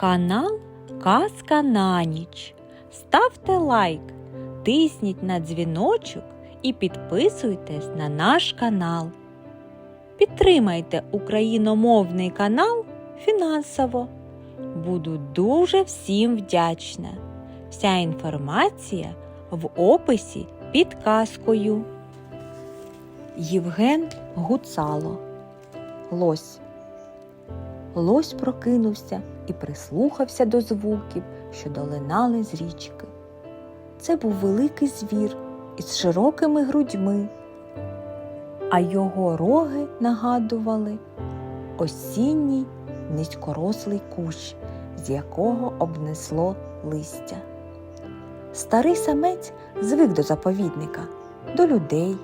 Канал Казка на ніч. Ставте лайк, тисніть на дзвіночок і підписуйтесь на наш канал. Підтримайте україномовний канал фінансово. Буду дуже всім вдячна. Вся інформація в описі під казкою. Євген Гуцало Лось Лось прокинувся і прислухався до звуків, що долинали з річки. Це був великий звір із широкими грудьми, а його роги нагадували осінній низькорослий кущ, з якого обнесло листя. Старий самець звик до заповідника, до людей,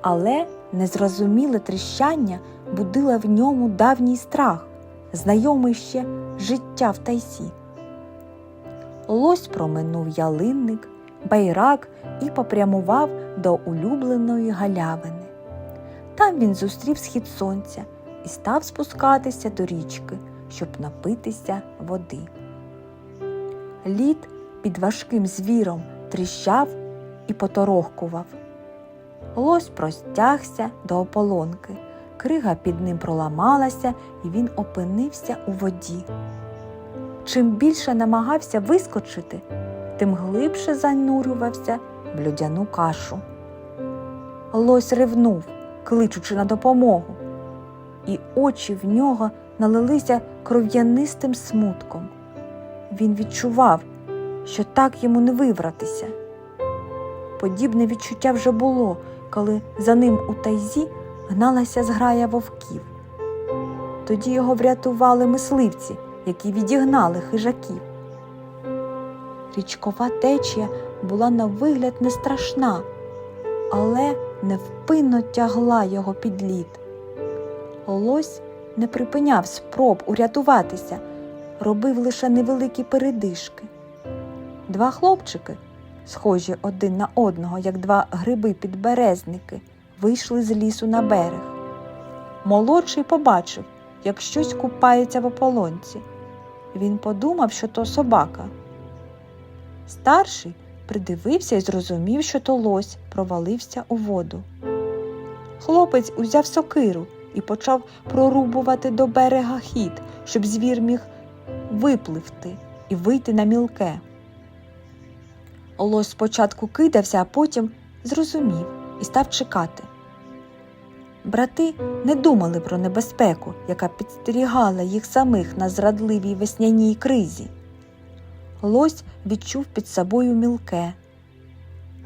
але незрозуміле тріщання будила в ньому давній страх, знайомий ще життя в тайсі. Лось проминув ялинник, байрак і попрямував до улюбленої галявини. Там він зустрів схід сонця і став спускатися до річки, щоб напитися води. Лід під важким звіром тріщав і поторохкував. Лось простягся до ополонки. Крига під ним проламалася, і він опинився у воді. Чим більше намагався вискочити, тим глибше занурювався в людяну кашу. Лось ревнув, кличучи на допомогу, і очі в нього налилися кров'янистим смутком. Він відчував, що так йому не вибратися. Подібне відчуття вже було, коли за ним у тайзі гналася зграя вовків. Тоді його врятували мисливці, які відігнали хижаків. Річкова течія була на вигляд не страшна, але невпинно тягла його під лід. Лось не припиняв спроб урятуватися, робив лише невеликі передишки. Два хлопчики, схожі один на одного, як два гриби-підберезники, вийшли з лісу на берег. Молодший побачив, як щось купається в ополонці. Він подумав, що то собака. Старший придивився і зрозумів, що то лось провалився у воду. Хлопець узяв сокиру і почав прорубувати до берега хід, щоб звір міг випливти і вийти на мілке. Лось спочатку кидався, а потім зрозумів і став чекати. Брати не думали про небезпеку, яка підстерігала їх самих на зрадливій весняній кризі. Лось відчув під собою мілке,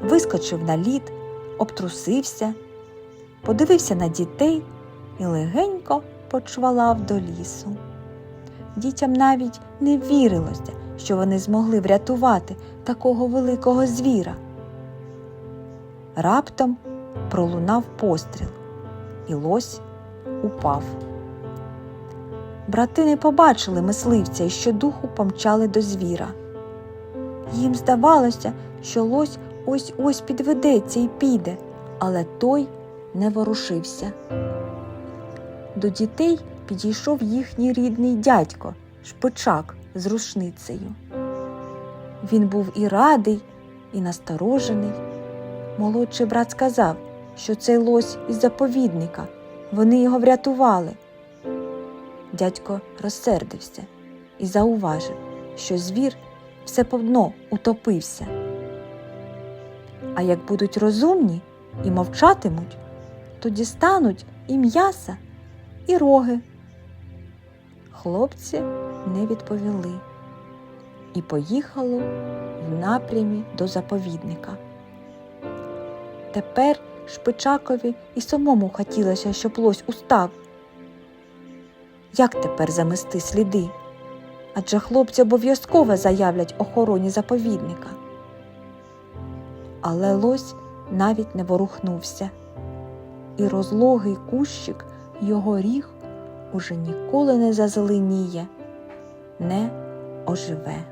вискочив на лід, обтрусився, подивився на дітей і легенько почвалав до лісу. Дітям навіть не вірилося, що вони змогли врятувати такого великого звіра. Раптом пролунав постріл, і лось упав. Брати не побачили мисливця і щодуху помчали до звіра. Їм здавалося, що лось ось ось підведеться і піде, але той не ворушився. До дітей підійшов їхній рідний дядько, шпичак з рушницею. Він був і радий, і насторожений. Молодший брат сказав, що цей лось із заповідника, вони його врятували. Дядько розсердився і зауважив, що звір все повно утопився. А як будуть розумні і мовчатимуть, то дістануть і м'яса, і роги. Хлопці не відповіли і поїхало в напрямі до заповідника. Тепер Шпичакові і самому хотілося, щоб лось устав. Як тепер замести сліди? Адже хлопці обов'язково заявлять охороні заповідника. Але лось навіть не ворухнувся, і розлогий кущик його ріг уже ніколи не зазеленіє, не оживе.